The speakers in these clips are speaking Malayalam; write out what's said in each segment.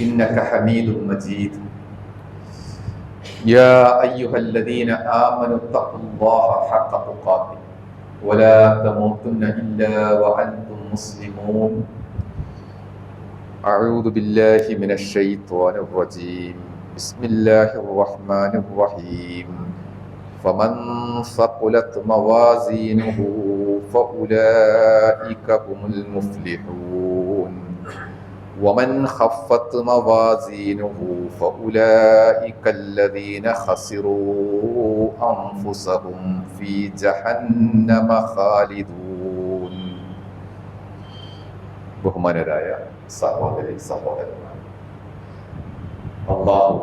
إنك حميد مجيد. يا أيها الذين آمنوا اتقوا الله حق تقاته ولا تموتن إلا وأنتم مسلمون. أعوذ بالله من الشيطان الرجيم. بسم الله الرحمن الرحيم. فمن ثقلت موازينه فأولئك هم المفلحون. ومن خفت موازينه فأولئك الذين خسروا أنفسهم في جهنم خالدون ബഹുമാനരായ സഹോദരി സഹോദരന്മാർ അള്ളാഹു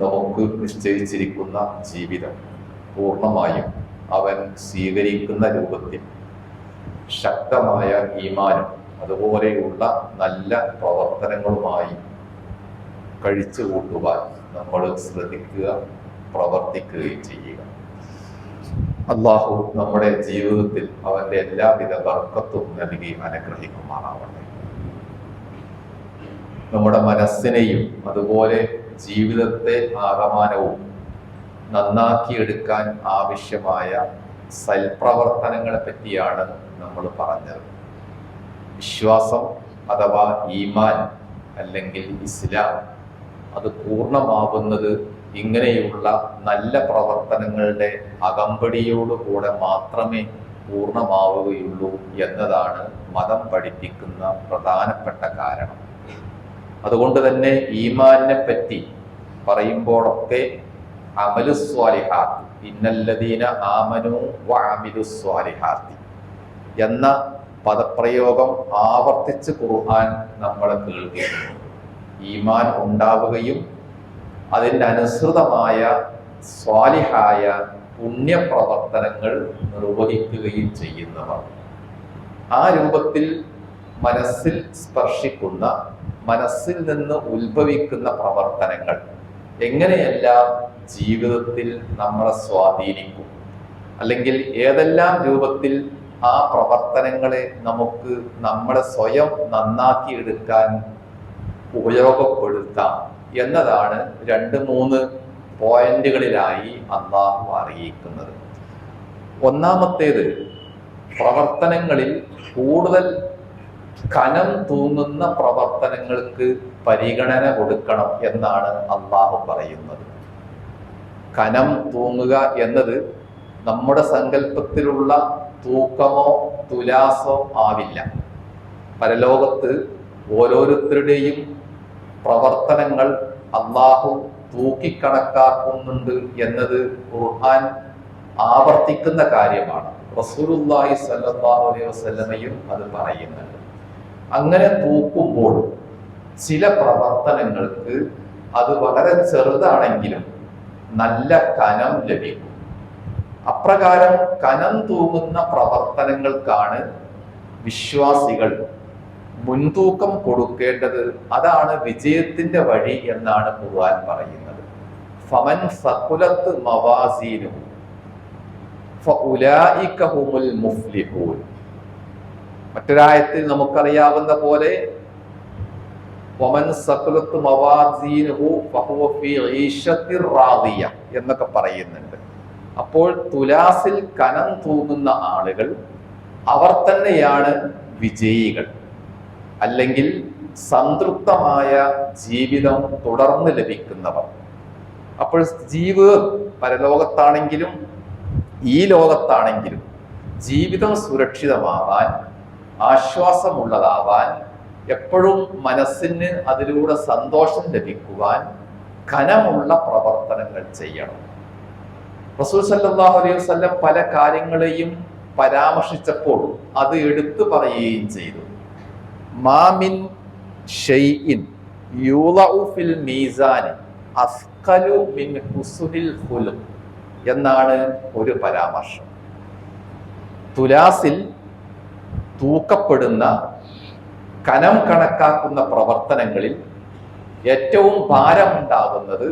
നമുക്ക് നിശ്ചയിച്ചിരിക്കുന്ന ജീവിതം പൂർണ്ണമായും അവൻ സ്വീകരിക്കുന്ന രൂപത്തിൽ ശക്തമായ ഈമാനം അതുപോലെയുള്ള നല്ല പ്രവർത്തനങ്ങളുമായി കഴിച്ചു കൂട്ടുവാൻ നമ്മൾ ശ്രദ്ധിക്കുക പ്രവർത്തിക്കുകയും ചെയ്യുക. അള്ളാഹു നമ്മുടെ ജീവിതത്തിൽ അവന്റെ എല്ലാവിധ വർക്കത്തും നൽകി അനുഗ്രഹിക്കുമാറാവട്ടെ. നമ്മുടെ മനസ്സിനെയും അതുപോലെ ജീവിതത്തെ ആകമാനവും നന്നാക്കിയെടുക്കാൻ ആവശ്യമായ സൽപ്രവർത്തനങ്ങളെ പറ്റിയാണ് നമ്മൾ പറഞ്ഞത്. വിശ്വാസം അഥവാ ഈമാൻ അല്ലെങ്കിൽ ഇസ്ലാം അത് പൂർണമാവുന്നത് ഇങ്ങനെയുള്ള നല്ല പ്രവർത്തനങ്ങളുടെ അകമ്പടിയോടുകൂടെ മാത്രമേ പൂർണമാവുകയുള്ളൂ എന്നതാണ് മതം പഠിപ്പിക്കുന്ന പ്രധാനപ്പെട്ട കാരണം. അതുകൊണ്ട് തന്നെ ഈമാനെ പറ്റി പറയുമ്പോഴൊക്കെ അമലുസ്വാലിഹാർത്തി ഇന്നല്ലദീന ആമനു വാമിലുസ്വാലിഹാർത്തി എന്ന പദപ്രയോഗം ആവർത്തിച്ച് ഖുർആൻ നമ്മളെ കേൾക്കുന്നു ഈമാൻ ഉണ്ടാവുകയും അതിന്റെ അനുസൃതമായ സ്വാലിഹായ പുണ്യപ്രവർത്തനങ്ങൾ നിർവഹിക്കുകയും ചെയ്യുന്നവർ. ആ രൂപത്തിൽ മനസ്സിൽ സ്പർശിക്കുന്ന മനസ്സിൽ നിന്ന് ഉത്ഭവിക്കുന്ന പ്രവർത്തനങ്ങൾ എങ്ങനെയെല്ലാം ജീവിതത്തിൽ നമ്മളെ സ്വാധീനിക്കും? അല്ലെങ്കിൽ ഏതെല്ലാം രൂപത്തിൽ ആ പ്രവർത്തനങ്ങളെ നമുക്ക് നമ്മളെ സ്വയം നന്നാക്കി എടുക്കാൻ ഉപയോഗപ്പെടുത്താം എന്നതാണ് രണ്ട് മൂന്ന് പോയിന്റുകളിലായി അള്ളാഹു അറിയിക്കുന്നത്. ഒന്നാമത്തേത് പ്രവർത്തനങ്ങളിൽ കൂടുതൽ കനം തൂങ്ങുന്ന പ്രവർത്തനങ്ങൾക്ക് പരിഗണന കൊടുക്കണം എന്നാണ് അള്ളാഹു പറയുന്നത്. കനം തൂങ്ങുക എന്നത് നമ്മുടെ സങ്കല്പത്തിലുള്ള തൂക്കമോ തുലാസോ ആവില്ല. പരലോകത്ത് ഓരോരുത്തരുടെയും പ്രവർത്തനങ്ങൾ അള്ളാഹു തൂക്കിക്കണക്കാക്കുന്നുണ്ട് എന്നത് ഖുർആൻ ആവർത്തിക്കുന്ന കാര്യമാണ്. റസൂലുല്ലാഹി സല്ലാഹു അലൈഹി വസല്ലമയും അത് പറയുന്നുണ്ട്. അങ്ങനെ തൂക്കുമ്പോൾ ചില പ്രവർത്തനങ്ങൾക്ക് അത് വളരെ ചെറുതാണെങ്കിലും നല്ല കനം ലഭിക്കും. അപ്രകാരം കനം തൂങ്ങുന്ന പ്രവർത്തനങ്ങൾക്കാണ് വിശ്വാസികൾ മുൻതൂക്കം കൊടുക്കേണ്ടത്. അതാണ് വിജയത്തിന്റെ വഴി എന്നാണ് ഖുർആൻ പറയുന്നത്. ഫമൻ സകുലത്ത് മവാസീനു മുഫ്ലിഹൂൻ. മറ്റൊരായത്തിൽ നമുക്കറിയാവുന്ന പോലെ എന്നൊക്കെ പറയുന്നുണ്ട്. അപ്പോൾ തുലാസിൽ കനം തൂങ്ങുന്ന ആളുകൾ അവർ തന്നെയാണ് വിജയികൾ. അല്ലെങ്കിൽ സംതൃപ്തമായ ജീവിതം തുടർന്ന് ലഭിക്കുന്നവർ. അപ്പോൾ ജീവ് പരലോകത്താണെങ്കിലും ഈ ലോകത്താണെങ്കിലും ജീവിതം സുരക്ഷിതമാവാൻ ആശ്വാസമുള്ളതാവാൻ എപ്പോഴും മനസ്സിന് അതിലൂടെ സന്തോഷം ലഭിക്കുവാൻ ഘനമുള്ള പ്രവർത്തനങ്ങൾ ചെയ്യണം. റസൂൽ സല്ലാഹു അലൈഹി വസല്ലം പല കാര്യങ്ങളെയും പരാമർശിച്ചപ്പോൾ അത് എടുത്തു പറയുകയും ചെയ്തു. മാമിൻ ഷൈഇൻ യൂളഉ ഫിൽ മീസാനി അസ്കലു മിൻ ഹുസ്നിൽ ഹുലും എന്നാണ് ഒരു പരാമർശം. തുലാസിൽ തൂക്കപ്പെടുന്ന കനം കണക്കാക്കുന്ന പ്രവർത്തനങ്ങളിൽ ഏറ്റവും ഭാരമുണ്ടാകുന്നത്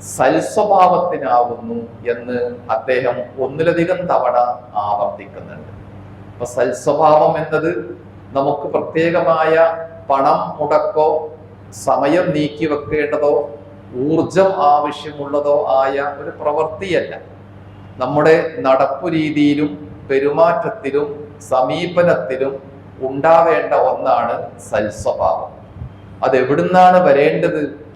സൽസ്വഭാവത്തിനാവുന്നു എന്ന് അദ്ദേഹം ഒന്നിലധികം തവണ ആവർത്തിക്കുന്നുണ്ട്. അപ്പൊ സൽസ്വഭാവം എന്നത് നമുക്ക് പ്രത്യേകമായ പണം മുടക്കോ സമയം നീക്കി വെക്കേണ്ടതോ ഊർജം ആവശ്യമുള്ളതോ ആയ ഒരു പ്രവൃത്തിയല്ല. നമ്മുടെ നടപ്പു രീതിയിലും പെരുമാറ്റത്തിലും സമീപനത്തിലും ഉണ്ടാവേണ്ട ഒന്നാണ് സൽസ്വഭാവം. അത് എവിടുന്നാണ് വരേണ്ടത്?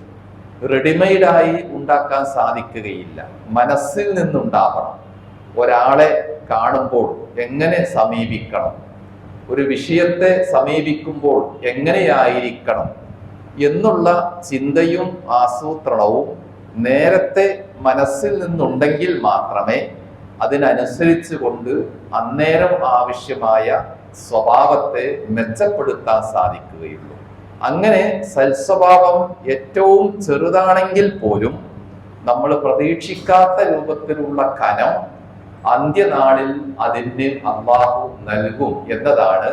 റെഡിമെയ്ഡായി ഉണ്ടാക്കാൻ സാധിക്കുകയില്ല. മനസ്സിൽ നിന്നുണ്ടാവണം. ഒരാളെ കാണുമ്പോൾ എങ്ങനെ സമീപിക്കണം? ഒരു വിഷയത്തെ സമീപിക്കുമ്പോൾ എങ്ങനെയായിരിക്കണം? എന്നുള്ള ചിന്തയും ആസൂത്രണവും നേരത്തെ മനസ്സിൽ നിന്നുണ്ടെങ്കിൽ മാത്രമേ അതിനനുസരിച്ച് കൊണ്ട് അന്നേരം ആവശ്യമായ സ്വഭാവത്തെ മെച്ചപ്പെടുത്താൻ സാധിക്കുകയുള്ളൂ. അങ്ങനെ സൽസ്വഭാവം ഏറ്റവും ചെറുതാണെങ്കിൽ പോലും നമ്മൾ പ്രതീക്ഷിക്കാത്ത രൂപത്തിലുള്ള കനം അന്ത്യനാളിൽ അതിന് അള്ളാഹു നൽകും എന്നതാണ്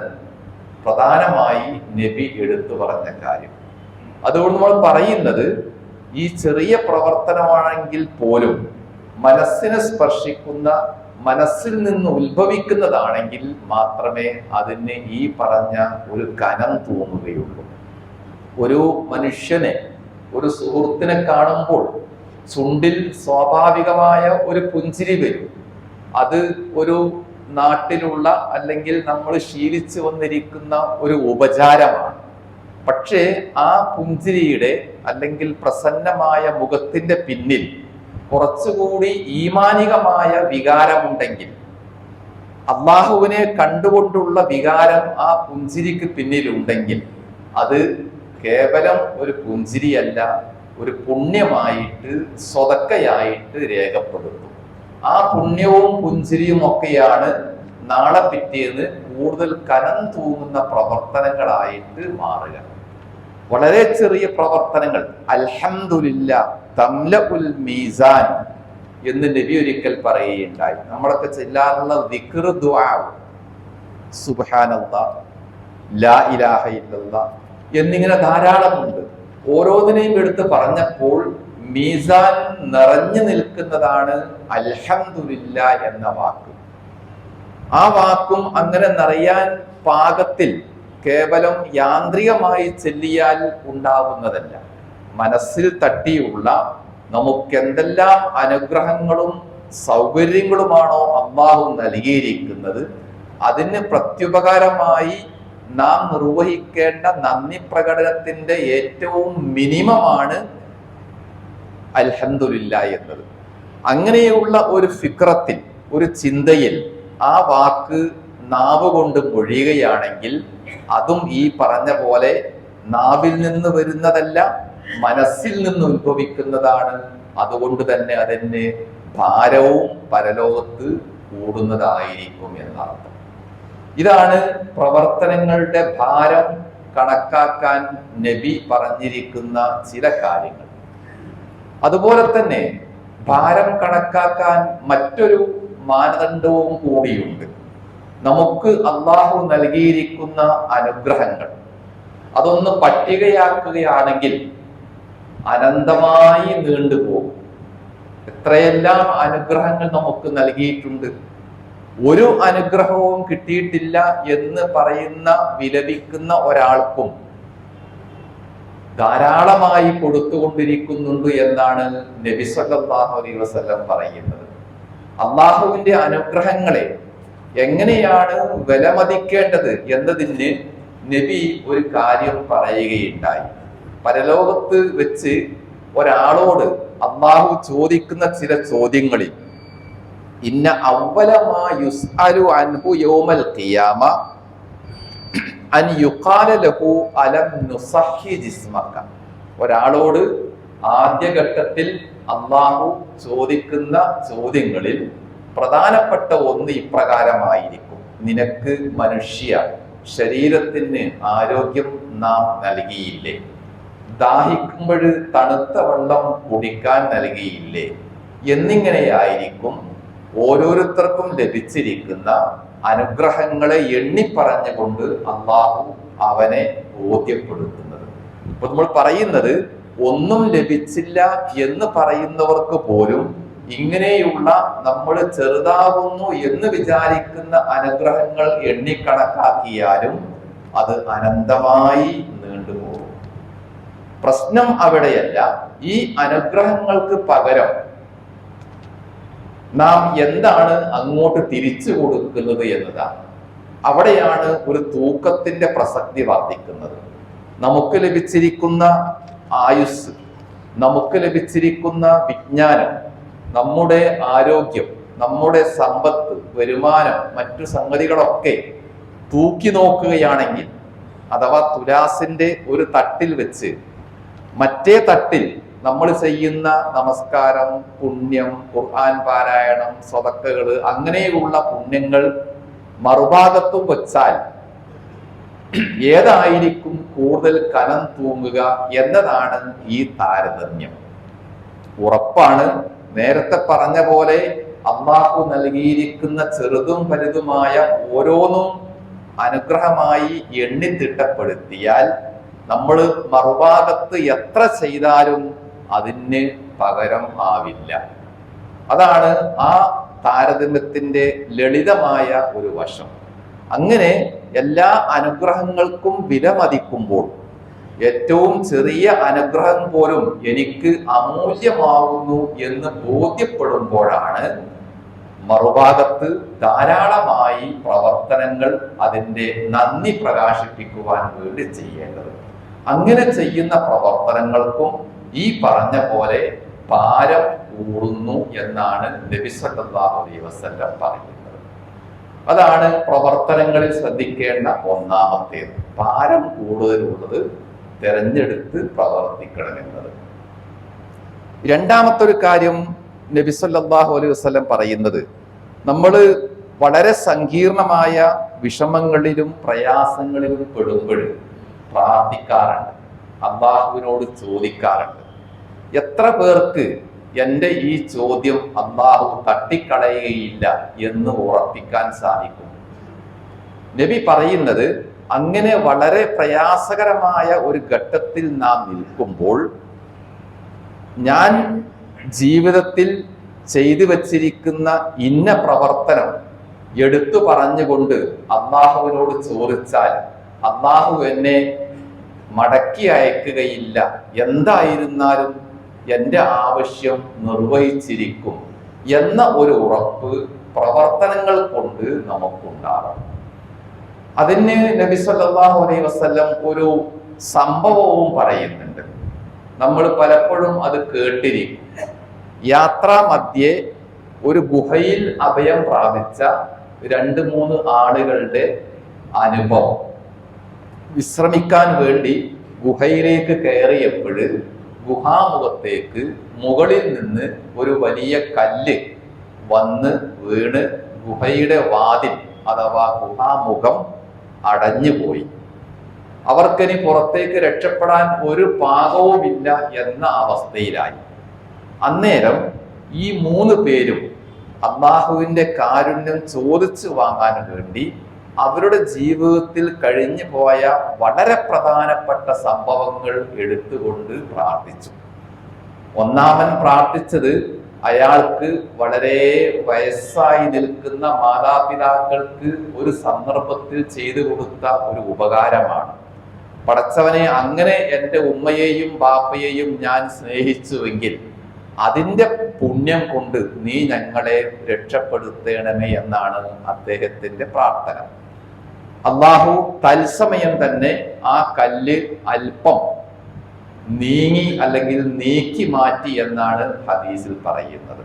പ്രധാനമായി നബി എടുത്തു പറഞ്ഞ കാര്യം. അതുകൊണ്ട് നമ്മൾ പറയുന്നത് ഈ ചെറിയ പ്രവർത്തനമാണെങ്കിൽ പോലും മനസ്സിനെ സ്പർശിക്കുന്ന മനസ്സിൽ നിന്ന് ഉത്ഭവിക്കുന്നതാണെങ്കിൽ മാത്രമേ അതിന് ഈ പറഞ്ഞ ഒരു കനം തോന്നുകയുള്ളൂ. ഒരു മനുഷ്യനെ ഒരു സുഹൃത്തിനെ കാണുമ്പോൾ ചുണ്ടിൽ സ്വാഭാവികമായ ഒരു പുഞ്ചിരി വരും. അത് ഒരു നാട്ടിലുള്ള അല്ലെങ്കിൽ നമ്മൾ ശീലിച്ചു വന്നിരിക്കുന്ന ഒരു ഉപചാരമാണ്. പക്ഷേ ആ പുഞ്ചിരിയുടെ അല്ലെങ്കിൽ പ്രസന്നമായ മുഖത്തിന്റെ പിന്നിൽ കുറച്ചുകൂടി ഈമാനികമായ വികാരമുണ്ടെങ്കിൽ അള്ളാഹുവിനെ കണ്ടുകൊണ്ടുള്ള വികാരം ആ പുഞ്ചിരിക്ക് പിന്നിലുണ്ടെങ്കിൽ അത് കേവലം ഒരു പുഞ്ചിരിയല്ല ഒരു പുണ്യമായിട്ട് സ്വതക്കയായിട്ട് രേഖപ്പെടുത്തും. ആ പുണ്യവും പുഞ്ചിരിയും ഒക്കെയാണ് നാളെ പിറ്റേന്ന് കൂടുതൽ കനം തൂങ്ങുന്ന പ്രവർത്തനങ്ങളായിട്ട് മാറുക. വളരെ ചെറിയ പ്രവർത്തനങ്ങൾ. അൽഹംദുലില്ല തംല ഉൽ മീസാൻ എന്ന് നബി ഒരിക്കൽ പറയുകയുണ്ടായി. നമ്മളൊക്കെ ചെല്ലാറുള്ള സുബ്ഹാനല്ലാ ലാ ഇലാഹ ഇല്ലല്ലാ എന്നിങ്ങനെ ധാരാളമുണ്ട്. ഓരോന്നിനെയും എടുത്ത് പറഞ്ഞപ്പോൾ മീസാൻ നിറഞ്ഞു നിൽക്കുന്നതാണ് അൽഹംദുലില്ല എന്ന വാക്ക്. ആ വാക്കും അങ്ങനെ നിറയാൻ പാകത്തിൽ കേവലം യാന്ത്രികമായി ചെല്ലിയാൽ ഉണ്ടാവുന്നതല്ല. മനസ്സിൽ തട്ടിയുള്ള നമുക്കെന്തെല്ലാം അനുഗ്രഹങ്ങളും സൗകര്യങ്ങളുമാണോ അള്ളാഹു നൽകിയിരിക്കുന്നത്? അതിന് പ്രത്യുപകാരമായി നാം നിർവഹിക്കേണ്ട നന്ദി പ്രകടനത്തിന്റെ ഏറ്റവും മിനിമമാണ് അൽഹന്ദില്ല എന്നത്. അങ്ങനെയുള്ള ഒരു ഫിക്രത്തിൽ ഒരു ചിന്തയിൽ ആ വാക്ക് നാവ് കൊണ്ട് മൊഴിയുകയാണെങ്കിൽ അതും ഈ പറഞ്ഞ പോലെ നാവിൽ നിന്ന് വരുന്നതല്ല മനസ്സിൽ നിന്ന് ഉത്ഭവിക്കുന്നതാണ്. അതുകൊണ്ട് തന്നെ അതിന് ഭാരവും പരലോകത്ത് കൂടുന്നതായിരിക്കും എന്നർത്ഥം ഇതാണ് പ്രവർത്തനങ്ങളുടെ ഭാരം കണക്കാക്കാൻ നബി പറഞ്ഞിരിക്കുന്ന ചില കാര്യങ്ങൾ. അതുപോലെ തന്നെ ഭാരം കണക്കാക്കാൻ മറ്റൊരു മാനദണ്ഡവും കൂടിയുണ്ട്. നമുക്ക് അള്ളാഹു നൽകിയിരിക്കുന്ന അനുഗ്രഹങ്ങൾ. അതൊന്ന് പട്ടികയാക്കുകയാണെങ്കിൽ അനന്തമായി നീണ്ടുപോകും. എത്രയെല്ലാം അനുഗ്രഹങ്ങൾ നമുക്ക് നൽകിയിട്ടുണ്ട്. ഒരു അനുഗ്രഹവും കിട്ടിയിട്ടില്ല എന്ന് പറയുന്ന വിലപിക്കുന്ന ഒരാൾക്കും ധാരാളമായി കൊടുത്തുകൊണ്ടിരിക്കുന്നുണ്ട് എന്നാണ് നബി സല്ലല്ലാഹു അലൈഹി വസല്ലം പറയുന്നത്. അള്ളാഹുവിന്റെ അനുഗ്രഹങ്ങളെ എങ്ങനെയാണ് വിലമതിക്കേണ്ടത് എന്നതിന് നബി ഒരു കാര്യം പറയുകയുണ്ടായി. പരലോകത്ത് വെച്ച് ഒരാളോട് അള്ളാഹു ചോദിക്കുന്ന ചില ചോദ്യങ്ങളിൽ ഇന്ന യുസ്അലു അൻഹു യൗമൽ ഖിയാമ അൻ യുഖാല ലഹു അലം ഒരാളോട് ആദ്യഘട്ടത്തിൽ അള്ളാഹു ചോദിക്കുന്ന ചോദ്യങ്ങളിൽ പ്രധാനപ്പെട്ട ഒന്ന് ഇപ്രകാരമായിരിക്കും. നിനക്ക് മനുഷ്യ ശരീരത്തിന് ആരോഗ്യം നാം നൽകിയില്ലേ? ദാഹിക്കുമ്പോൾ തണുത്ത വെള്ളം കുടിക്കാൻ നൽകിയില്ലേ? എന്നിങ്ങനെയായിരിക്കും ഓരോരുത്തർക്കും ലഭിച്ചിരിക്കുന്ന അനുഗ്രഹങ്ങളെ എണ്ണി പറഞ്ഞുകൊണ്ട് അള്ളാഹു അവനെ ബോധ്യപ്പെടുത്തുന്നത്. ഇപ്പൊ നമ്മൾ പറയുന്നത് ഒന്നും ലഭിച്ചില്ല എന്ന് പറയുന്നവർക്ക് പോലും ഇങ്ങനെയുള്ള നമ്മൾ ചെറുതാകുന്നു എന്ന് വിചാരിക്കുന്ന അനുഗ്രഹങ്ങൾ എണ്ണിക്കണക്കാക്കിയാലും അത് അനന്തമായി നീണ്ടുപോകും. പ്രശ്നം അവിടെയല്ല. ഈ അനുഗ്രഹങ്ങൾക്ക് പകരം നാം എന്താണ് അങ്ങോട്ട് തിരിച്ചു കൊടുക്കുന്നത് എന്നതാണ്. അവിടെയാണ് ഒരു തൂക്കത്തിന്റെ പ്രസക്തി വർദ്ധിക്കുന്നത്. നമുക്ക് ലഭിച്ചിരിക്കുന്ന ആയുസ് നമുക്ക് ലഭിച്ചിരിക്കുന്ന വിജ്ഞാനം നമ്മുടെ ആരോഗ്യം നമ്മുടെ സമ്പത്ത് വരുമാനം മറ്റു സംഗതികളൊക്കെ തൂക്കി നോക്കുകയാണെങ്കിൽ അഥവാ തുലാസിന്റെ ഒരു തട്ടിൽ വെച്ച് മറ്റേ തട്ടിൽ നമ്മൾ ചെയ്യുന്ന നമസ്കാരം പുണ്യം ഖുർആൻ പാരായണം സ്വതക്കകൾ അങ്ങനെയുള്ള പുണ്യങ്ങൾ മറുഭാഗത്തും വെച്ചാൽ ഏതായിരിക്കും കൂടുതൽ കനം തൂങ്ങുക എന്നതാണ് ഈ താരതമ്യം. ഉറപ്പാണ്. നേരത്തെ പറഞ്ഞ പോലെ അള്ളാഹു നൽകിയിരിക്കുന്ന ചെറുതും വലുതുമായ ഓരോന്നും അനുഗ്രഹമായി എണ്ണിത്തിട്ടപ്പെടുത്തിയാൽ നമ്മൾ മറുഭാഗത്ത് എത്ര ചെയ്താലും അതിന് പകരം ആവില്ല. അതാണ് ആ താരതമ്യത്തിന്റെ ലളിതമായ ഒരു വശം. അങ്ങനെ എല്ലാ അനുഗ്രഹങ്ങൾക്കും വില മതിക്കുമ്പോൾ ഏറ്റവും ചെറിയ അനുഗ്രഹം പോലും എനിക്ക് അമൂല്യമാകുന്നു എന്ന് ബോധ്യപ്പെടുമ്പോഴാണ് മറുഭാഗത്ത് ധാരാളമായി പ്രവർത്തനങ്ങൾ അതിന്റെ നന്ദി പ്രകാശിപ്പിക്കുവാൻ വേണ്ടി ചെയ്യേണ്ടത്. അങ്ങനെ ചെയ്യുന്ന പ്രവർത്തനങ്ങൾക്കും ഈ പറഞ്ഞ പോലെ ഭാരം കൂടുന്നു എന്നാണ് നബിസല്ലാഹു പറയുന്നത്. അതാണ് പ്രവർത്തനങ്ങളിൽ ശ്രദ്ധിക്കേണ്ട ഒന്നാമത്തേത്. ഭാരം കൂടുതലുള്ളത് തെരഞ്ഞെടുത്ത് പ്രവർത്തിക്കണമെന്നത് രണ്ടാമത്തെ ഒരു കാര്യം നബി സല്ലല്ലാഹു അലൈഹി വസല്ലം പറയുന്നത് നമ്മൾ വളരെ സങ്കീർണമായ വിഷമങ്ങളിലും പ്രയാസങ്ങളിലും പെടുമ്പോൾ പ്രാർത്ഥിക്കാറുണ്ട്. അള്ളാഹുവിനോട് ചോദിക്കാറുണ്ട്. എത്ര പേർക്ക് എന്റെ ഈ ചോദ്യം അള്ളാഹു തട്ടിക്കളയുകയില്ല എന്ന് ഉറപ്പിക്കാൻ സാധിക്കും? നബി പറയുന്നത് അങ്ങനെ വളരെ പ്രയാസകരമായ ഒരു ഘട്ടത്തിൽ നാം നിൽക്കുമ്പോൾ ഞാൻ ജീവിതത്തിൽ ചെയ്തു വച്ചിരിക്കുന്ന ഇന്ന പ്രവർത്തനം എടുത്തു പറഞ്ഞുകൊണ്ട് അള്ളാഹുവിനോട് ചോദിച്ചാൽ അള്ളാഹു എന്നെ മടക്കി അയക്കുകയില്ല. എന്തായിരുന്നാലും എന്റെ ആവശ്യം നിർവഹിച്ചിരിക്കും എന്ന ഒരു ഉറപ്പ് പ്രവർത്തനങ്ങൾ കൊണ്ട് നമുക്കുണ്ടാകും. അതിന് നബി സല്ലല്ലാഹു അലൈഹി വസല്ലം ഒരു സംഭവവും പറയുന്നുണ്ട്. നമ്മൾ പലപ്പോഴും അത് കേട്ടിരിക്കും. യാത്രാ മധ്യേ ഒരു ഗുഹയിൽ അഭയം പ്രാപിച്ച രണ്ട് മൂന്ന് ആളുകളുടെ അനുഭവം. വിശ്രമിക്കാൻ വേണ്ടി ഗുഹയിലേക്ക് കയറിയപ്പോൾ ഗുഹാമുഖത്തേക്ക് മുകളിൽ നിന്ന് ഒരു വലിയ കല്ല് വന്ന് വീണ് ഗുഹയുടെ വാതിൽ അഥവാ ഗുഹാമുഖം അടഞ്ഞുപോയി അവർക്കിനി പുറത്തേക്ക് രക്ഷപ്പെടാൻ ഒരു പാകവുമില്ല എന്ന അവസ്ഥയിലായി. അന്നേരം ഈ മൂന്ന് പേരും അള്ളാഹുവിന്റെ കാരുണ്യം ചോദിച്ചു വാങ്ങാൻ വേണ്ടി അവരുടെ ജീവിതത്തിൽ കഴിഞ്ഞു പോയ വളരെ പ്രധാനപ്പെട്ട സംഭവങ്ങൾ എടുത്തുകൊണ്ട് പ്രാർത്ഥിച്ചു. ഒന്നാമൻ പ്രാർത്ഥിച്ചത് അയാൾക്ക് വളരെ വയസ്സായി നിൽക്കുന്ന മാതാപിതാക്കൾക്ക് ഒരു സന്ദർഭത്തിൽ ചെയ്തു കൊടുത്ത ഒരു ഉപകാരമാണ്. പടച്ചവനെ അങ്ങനെ എന്റെ ഉമ്മയെയും ബാപ്പയെയും ഞാൻ സ്നേഹിച്ചുവെങ്കിൽ അതിന്റെ പുണ്യം കൊണ്ട് നീ ഞങ്ങളെ രക്ഷപ്പെടുത്തേണമേ എന്നാണ് അദ്ദേഹത്തിന്റെ പ്രാർത്ഥന. അള്ളാഹു തത്സമയം തന്നെ ആ കല്ല് അല്പം നീങ്ങി അല്ലെങ്കിൽ നീക്കി മാറ്റി എന്നാണ് ഹദീസിൽ പറയുന്നത്.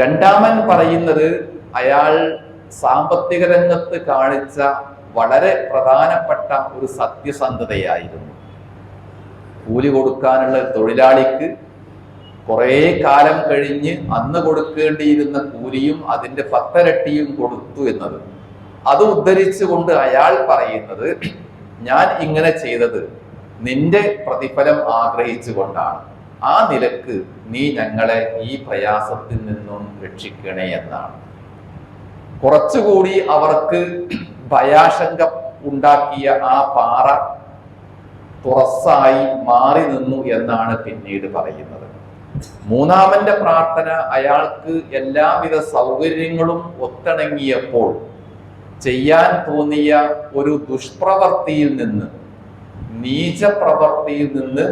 രണ്ടാമൻ പറയുന്നത് അയാൾ സാമ്പത്തിക രംഗത്ത് കാണിച്ച വളരെ പ്രധാനപ്പെട്ട ഒരു സത്യസന്ധതയായിരുന്നു. കൂലി കൊടുക്കാനുള്ള തൊഴിലാളിക്ക് കുറേ കാലം കഴിഞ്ഞ് അന്ന് കൊടുക്കേണ്ടിയിരുന്ന കൂലിയും അതിന്റെ പത്തരട്ടിയും കൊടുത്തു എന്നത്. അത് ഉദ്ധരിച്ചുകൊണ്ട് അയാൾ പറയുന്നത് ഞാൻ ഇങ്ങനെ ചെയ്തത് നിന്റെ പ്രതിഫലം ആഗ്രഹിച്ചുകൊണ്ടാണ്. ആ നിലയ്ക്ക് നീ ഞങ്ങളെ ഈ പ്രയാസത്തിൽ നിന്നും രക്ഷിക്കണേ എന്നാണ്. കുറച്ചുകൂടി അവർക്ക് ഭയാശങ്ക ഉണ്ടാക്കിയ ആ പാറ തുറസായി മാറി നിന്നു എന്നാണ് പിന്നീട് പറയുന്നത്. മൂന്നാമന്റെ പ്രാർത്ഥന അയാൾക്ക് എല്ലാവിധ സൗകര്യങ്ങളും ഒത്തിണങ്ങിയപ്പോൾ ചെയ്യാൻ തോന്നിയ ഒരു ദുഷ്പ്രവർത്തിയിൽ നിന്ന് നീചപ്രവർത്തിയിൽ നിന്ന്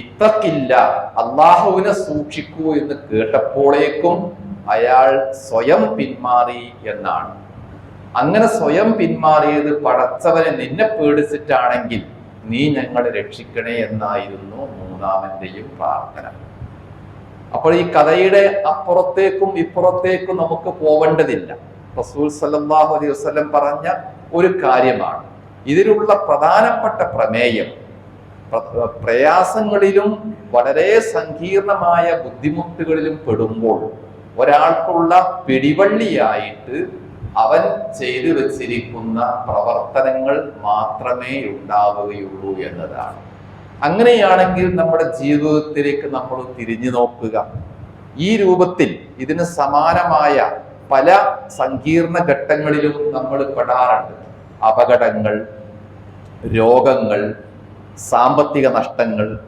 ഇത്തക്കില്ല അള്ളാഹുവിനെ സൂക്ഷിക്കൂ എന്ന് കേട്ടപ്പോഴേക്കും അയാൾ സ്വയം പിന്മാറി എന്നാണ്. അങ്ങനെ സ്വയം പിന്മാറിയത് പടച്ചവനെ നിന്നെ പേടിച്ചിട്ടാണെങ്കിൽ നീ ഞങ്ങളെ രക്ഷിക്കണേ എന്നായിരുന്നു മൂന്നാമന്റെയും പ്രാർത്ഥന. അപ്പോൾ ഈ കഥയുടെ അപ്പുറത്തേക്കും ഇപ്പുറത്തേക്കും നമുക്ക് പോവേണ്ടതില്ല. റസൂൽ സല്ലാഹു അലൈഹി വസ്ലം പറഞ്ഞ ഒരു കാര്യമാണ്. ഇതിലുള്ള പ്രധാനപ്പെട്ട പ്രമേയം പ്ര- പ്രയാസങ്ങളിലും വളരെ സങ്കീർണമായ ബുദ്ധിമുട്ടുകളിലും പെടുമ്പോൾ ഒരാൾക്കുള്ള പിടിവള്ളിയായിട്ട് അവൻ ചെയ്തു വച്ചിരിക്കുന്ന പ്രവർത്തനങ്ങൾ മാത്രമേ ഉണ്ടാവുകയുള്ളൂ എന്നതാണ്. അങ്ങനെയാണെങ്കിൽ നമ്മുടെ ജീവിതത്തിലേക്ക് നമ്മൾ തിരിഞ്ഞു നോക്കുക. ഈ രൂപത്തിൽ ഇതിന് സമാനമായ പല സങ്കീർണ ഘട്ടങ്ങളിലും നമ്മൾ പെടാറുണ്ട്. അപകടങ്ങൾ രോഗങ്ങൾ സാമ്പത്തിക നഷ്ടങ്ങൾ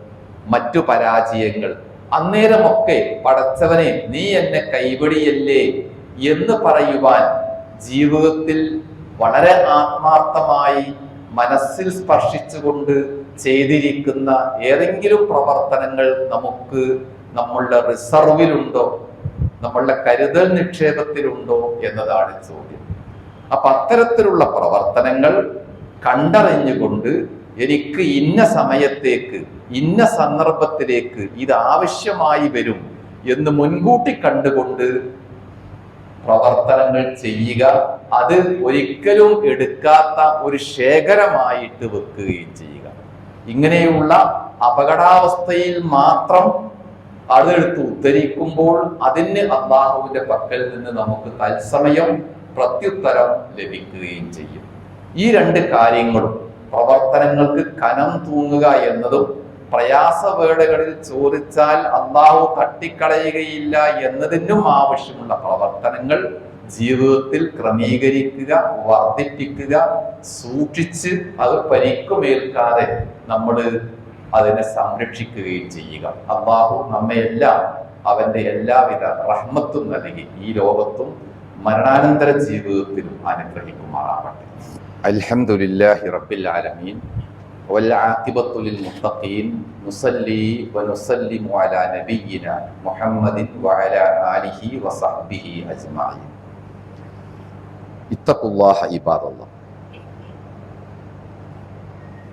മറ്റു പരാജയങ്ങൾ. അന്നേരമൊക്കെ പടച്ചവനെ നീ എന്നെ കൈവടിയല്ലേ? എന്ന് പറയുവാൻ ജീവിതത്തിൽ വളരെ ആത്മാർത്ഥമായി മനസ്സിൽ സ്പർശിച്ചുകൊണ്ട് ചെയ്തിരിക്കുന്ന ഏതെങ്കിലും പ്രവർത്തനങ്ങൾ നമുക്ക് നമ്മളുടെ റിസർവിലുണ്ടോ നമ്മളുടെ കരുതൽ നിക്ഷേപത്തിലുണ്ടോ എന്നതാണ് ചോദ്യം. അപ്പൊ അത്തരത്തിലുള്ള പ്രവർത്തനങ്ങൾ കണ്ടറിഞ്ഞുകൊണ്ട് എനിക്ക് ഇന്ന സമയത്തേക്ക് ഇന്ന സന്ദർഭത്തിലേക്ക് ഇത് ആവശ്യമായി വരും എന്ന് മുൻകൂട്ടി കണ്ടുകൊണ്ട് പ്രവർത്തനങ്ങൾ ചെയ്യുക അത് ഒരിക്കലും എടുക്കാത്ത ഒരു ശേഖരമായിട്ട് വെക്കുകയും ചെയ്യുക. ഇങ്ങനെയുള്ള അപകടാവസ്ഥയിൽ മാത്രം അതെടുത്ത് ഉദ്ധരിക്കുമ്പോൾ അതിന് അള്ളാഹുവിന്റെ പക്കൽ നിന്ന് നമുക്ക് തത്സമയം പ്രത്യുത്തരം ലഭിക്കുകയും ചെയ്യും. ഈ രണ്ട് കാര്യങ്ങളും പ്രവർത്തനങ്ങൾക്ക് കനം തൂങ്ങുക എന്നതും പ്രയാസവേളകളിൽ ചോദിച്ചാൽ അള്ളാഹു തട്ടിക്കളയുകയില്ല എന്നതിനും ആവശ്യമുള്ള പ്രവർത്തനങ്ങൾ ജീവിതത്തിൽ ക്രമീകരിക്കുക വർദ്ധിപ്പിക്കുക സൂക്ഷിച്ച് അത് പരിക്കുമേൽക്കാതെ നമ്മൾ അതിനെ സംരക്ഷിക്കുകയും ചെയ്യുക അള്ളാഹു നമ്മയെല്ലാം അവന്റെ എല്ലാവിധ റഹ്മത്തും നൽകി ഈ ലോകത്തും മരണാനന്തര ജീവിതത്തിലും അനുഗ്രഹിക്കുമാറാവട്ടെ അൽഹംദുലില്ലാഹി റബ്ബിൽ ആലമീൻ والعاقبة للمتقين نصلي ونسلم على نبينا محمد وعلى آله وصحبه أجمعين اتقوا الله عباد الله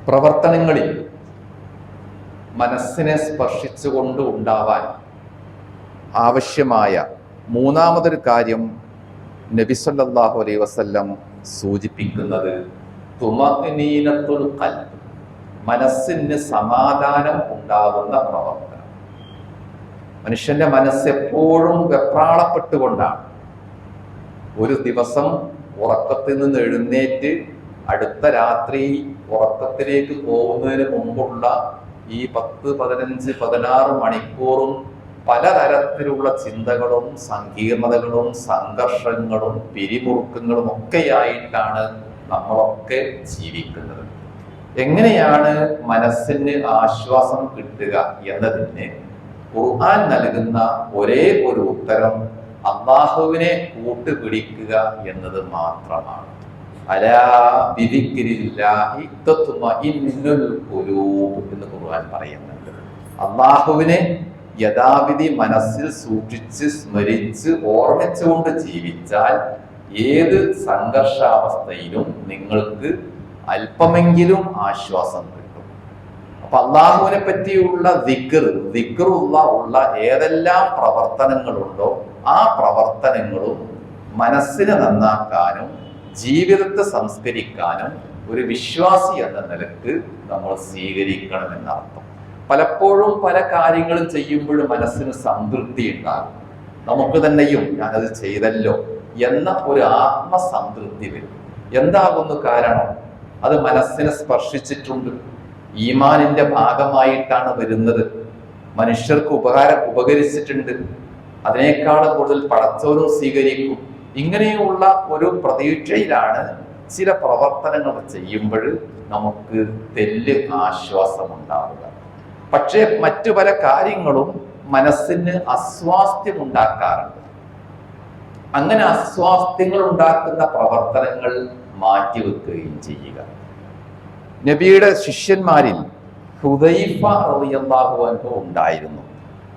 പ്രവർത്തനങ്ങളിൽ മനസ്സിനെ സ്പർശിച്ചുകൊണ്ട് ഉണ്ടാവാൻ ആവശ്യമായ മൂന്നാമതൊരു കാര്യം നബിസല്ലാഹു അലൈ വസ്ല്ലം സൂചിപ്പിക്കുന്നത് മനസ്സിന് സമാധാനം ഉണ്ടാകുന്ന പ്രവർത്തനം. മനുഷ്യന്റെ മനസ്സ് എപ്പോഴും വെപ്രാളപ്പെട്ടുകൊണ്ടാണ്. ഒരു ദിവസം ഉറക്കത്തിൽ നിന്ന് എഴുന്നേറ്റ് അടുത്ത രാത്രി ഉറക്കത്തിലേക്ക് പോകുന്നതിന് മുമ്പുള്ള ഈ പത്ത് പതിനഞ്ച് പതിനാറ് മണിക്കൂറും പലതരത്തിലുള്ള ചിന്തകളും സങ്കീർണതകളും സംഘർഷങ്ങളും പിരിമുറുക്കങ്ങളും ഒക്കെയായിട്ടാണ് നമ്മളൊക്കെ ജീവിക്കുന്നത്. എങ്ങനെയാണ് മനസ്സിന് ആശ്വാസം കിട്ടുക എന്നതിന് ഖുർആൻ നൽകുന്ന ഒരേ ഒരു ഉത്തരം അള്ളാഹുവിനെ കൂട്ടുപിടിക്കുക എന്നത് മാത്രമാണ്. എന്ന് ഖുർആൻ പറയുന്നുണ്ട്. അള്ളാഹുവിനെ യഥാവിധി മനസ്സിൽ സൂക്ഷിച്ച് സ്മരിച്ച് ഓർമ്മിച്ചുകൊണ്ട് ജീവിച്ചാൽ ഏത് സംഘർഷാവസ്ഥയിലും നിങ്ങൾക്ക് അല്പമെങ്കിലും ആശ്വാസം കിട്ടും. അപ്പൊ അള്ളാഹുവിനെ പറ്റിയുള്ള ദിക്കർ ദിക്കറുള്ള ഉള്ള ഏതെല്ലാം പ്രവർത്തനങ്ങളുണ്ടോ ആ പ്രവർത്തനങ്ങളും മനസ്സിനെ നന്നാക്കാനും ജീവിതത്തെ സംസ്കരിക്കാനും ഒരു വിശ്വാസി എന്ന നിലയ്ക്ക് നമ്മൾ സ്വീകരിക്കണം എന്നർത്ഥം. പലപ്പോഴും പല കാര്യങ്ങളും ചെയ്യുമ്പോഴും മനസ്സിന് സംതൃപ്തി ഉണ്ടാകും. നമുക്ക് തന്നെയും ഞാനത് ചെയ്തല്ലോ എന്ന ഒരു ആത്മസംതൃപ്തി വരും. എന്താകുന്നു കാരണം? അത് മനസ്സിനെ സ്പർശിച്ചിട്ടുണ്ട്. ഈമാനിന്റെ ഭാഗമായിട്ടാണ് വരുന്നത്. മനുഷ്യർക്ക് ഉപകാരം ഉപകരിച്ചിട്ടുണ്ട്. അതിനേക്കാൾ കൂടുതൽ പടച്ചവനും സ്വീകരിക്കും. ഇങ്ങനെയുള്ള ഒരു പ്രതീക്ഷയിലാണ് ചില പ്രവർത്തനങ്ങൾ ചെയ്യുമ്പോൾ നമുക്ക് തെല്ല് ആശ്വാസമുണ്ടാവുക. പക്ഷേ മറ്റു പല കാര്യങ്ങളും മനസ്സിന് അസ്വാസ്ഥ്യം ഉണ്ടാക്കാറുണ്ട് അങ്ങനെ അസ്വാസ്ഥ്യങ്ങൾ ഉണ്ടാക്കുന്ന പ്രവർത്തനങ്ങൾ മാറ്റിവെക്കുകയും ചെയ്യുക. നബിയുടെ ശിഷ്യന്മാരിൽ ഹുദൈഫ റളിയല്ലാഹു അൻഹു ഉണ്ടായിരുന്നു.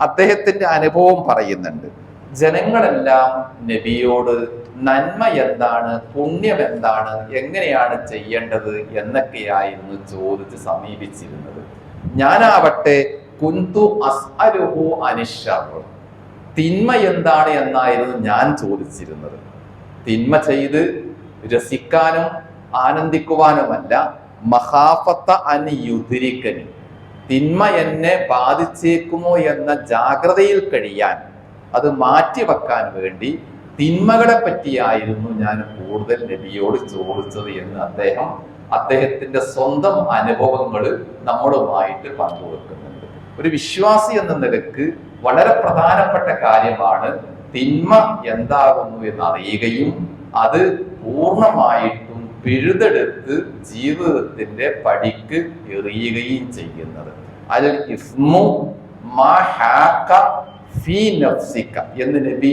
അദ്ദേഹത്തിന്റെ അനുഭവം പറയുന്നുണ്ട്. ജനങ്ങളെല്ലാം നബിയോട് നന്മ എന്താണ് പുണ്യം എന്താണ് എങ്ങനെയാണ് ചെയ്യേണ്ടത് എന്നൊക്കെയായിരുന്നു ചോദിച്ച് സമീപിച്ചിരുന്നത്. ഞാനാവട്ടെ കുന്തു അസ്അലുഹു അനിഷർ തിന്മ എന്താണ് എന്നായിരുന്നു ഞാൻ ചോദിച്ചിരുന്നത്. തിന്മ ചെയ്ത് രസിക്കാനും ആനന്ദിക്കുവാനുമല്ല മഹാഫത്ത അൻ തിന്മ എന്നെ ബാധിച്ചേക്കുമോ എന്ന ജാഗ്രതയിൽ കഴിയാൻ അത് മാറ്റിവെക്കാൻ വേണ്ടി തിന്മകളെ പറ്റിയായിരുന്നു ഞാൻ കൂടുതൽ നബിയോട് ചോദിച്ചത് എന്ന് അദ്ദേഹം അദ്ദേഹത്തിന്റെ സ്വന്തം അനുഭവങ്ങൾ നമ്മളുമായിട്ട് പങ്കുവെക്കുന്നുണ്ട്. ഒരു വിശ്വാസി എന്ന നിലയ്ക്ക് വളരെ പ്രധാനപ്പെട്ട കാര്യമാണ് തിന്മ എന്താകുന്നു എന്ന് അറിയുകയും അത് പൂർണമായിട്ടും പിഴുതെടുത്ത് ജീവിതത്തിന്റെ പടിക്ക് എറിയുകയും ചെയ്യുന്നത്. അൽ ഇസ്മു എന്ന് നബി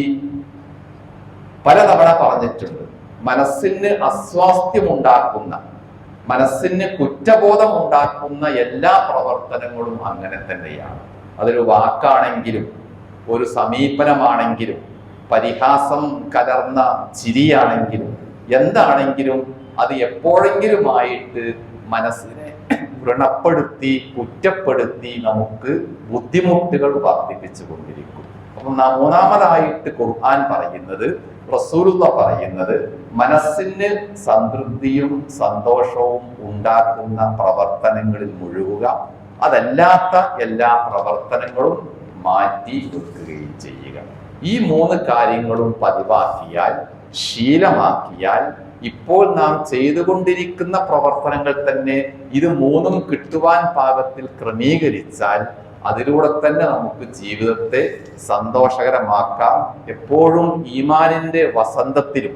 പലതവണ പറഞ്ഞിട്ടുണ്ട്. മനസ്സിന് അസ്വാസ്ഥ്യമുണ്ടാക്കുന്ന മനസ്സിന് കുറ്റബോധം ഉണ്ടാക്കുന്ന എല്ലാ പ്രവർത്തനങ്ങളും അങ്ങനെ തന്നെയാണ്. അതൊരു വാക്കാണെങ്കിലും ഒരു സമീപനമാണെങ്കിലും പരിഹാസം കലർന്ന ചിരിയാണെങ്കിലും എന്താണെങ്കിലും അത് എപ്പോഴെങ്കിലുമായിട്ട് മനസ്സിനെ വ്രണപ്പെടുത്തി കുറ്റപ്പെടുത്തി നമുക്ക് ബുദ്ധിമുട്ടുകൾ വർദ്ധിപ്പിച്ചു കൊണ്ടിരിക്കും. അപ്പം മൂന്നാമതായിട്ട് ഖുർആൻ പറയുന്നത് റസൂലുള്ള പറയുന്നത് മനസ്സിന് സംതൃപ്തിയും സന്തോഷവും ഉണ്ടാക്കുന്ന പ്രവർത്തനങ്ങളിൽ മുഴുകുക അതല്ലാത്ത എല്ലാ പ്രവർത്തനങ്ങളും മാറ്റി വെക്കുകയും ചെയ്യുക. ഈ മൂന്ന് കാര്യങ്ങളും പതിവാക്കിയാൽ ശീലമാക്കിയാൽ ഇപ്പോൾ നാം ചെയ്തുകൊണ്ടിരിക്കുന്ന പ്രവർത്തനങ്ങൾ തന്നെ ഇത് മൂന്നും കിട്ടുവാൻ പാകത്തിൽ ക്രമീകരിച്ചാൽ അതിലൂടെ തന്നെ നമുക്ക് ജീവിതത്തെ സന്തോഷകരമാക്കാം. എപ്പോഴും ഈമാനിന്റെ വസന്തത്തിലും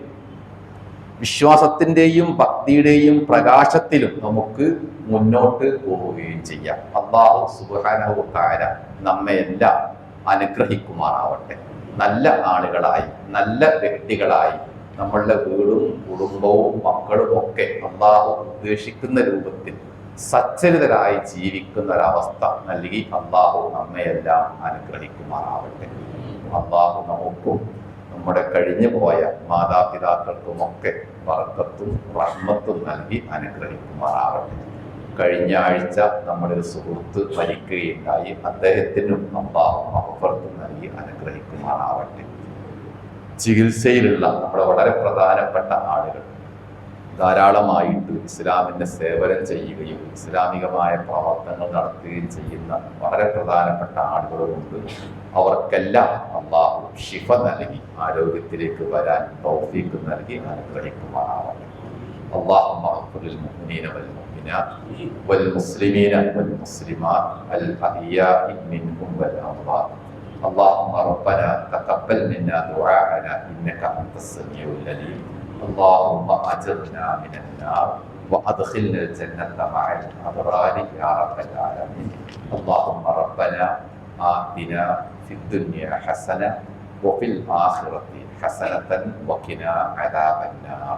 വിശ്വാസത്തിന്റെയും ഭക്തിയുടെയും പ്രകാശത്തിലും നമുക്ക് മുന്നോട്ട് പോവുകയും ചെയ്യാം. അള്ളാഹു സുബാനവുക്കാര നമ്മെ എല്ലാം അനുഗ്രഹിക്കുമാറാവട്ടെ. നല്ല ആളുകളായി നല്ല വ്യക്തികളായി നമ്മളുടെ വീടും കുടുംബവും മക്കളും ഒക്കെ അള്ളാഹു ഉദ്ദേശിക്കുന്ന രൂപത്തിൽ സച്ചരിതരായി ജീവിക്കുന്ന ഒരവസ്ഥ നൽകി അള്ളാഹു നമ്മയെല്ലാം അനുഗ്രഹിക്കുമാറാവട്ടെ. അള്ളാഹു നമുക്കും നമ്മുടെ കഴിഞ്ഞു പോയ മാതാപിതാക്കൾക്കുമൊക്കെ വർക്കത്തും റഹ്മത്തും നൽകി അനുഗ്രഹിക്കുമാറാവട്ടെ. കഴിഞ്ഞ ആഴ്ച നമ്മുടെ ഒരു സുഹൃത്ത് മരിക്കുകയുണ്ടായി. അദ്ദേഹത്തിനും അള്ളാഹു മഹഫർത്തും നൽകി അനുഗ്രഹിക്കുമാറാവട്ടെ. ചികിത്സയിലുള്ള നമ്മുടെ വളരെ പ്രധാനപ്പെട്ട ആളുകൾ ധാരാളമായിട്ട് ഇസ്ലാമിന്റെ സേവനം ചെയ്യുകയും ഇസ്ലാമികമായ പ്രവർത്തനങ്ങൾ നടത്തുകയും ചെയ്യുന്ന വളരെ പ്രധാനപ്പെട്ട ആളുകളുമുണ്ട് അവർക്കെല്ലാം അള്ളാഹു ഷിഫ നൽകി ആരോഗ്യത്തിലേക്ക് വരാൻ തൗഫീഖ് നൽകി അനുഗ്രഹിക്കുമാറാവട്ടെ اللهم اغفر للمؤمنين والمؤمنات والمسلمين والمسلمات الأحياء منهم والأموات اللهم ربنا تقبل منا دعاءنا إنك أنت السميع العليم. اللهم أجرنا من النار وأدخلنا الجنة مع الأبرار يا رب العالمين. اللهم ربنا آتنا في الدنيا حسنة وفي الآخرة حسنة وقنا عذاب النار.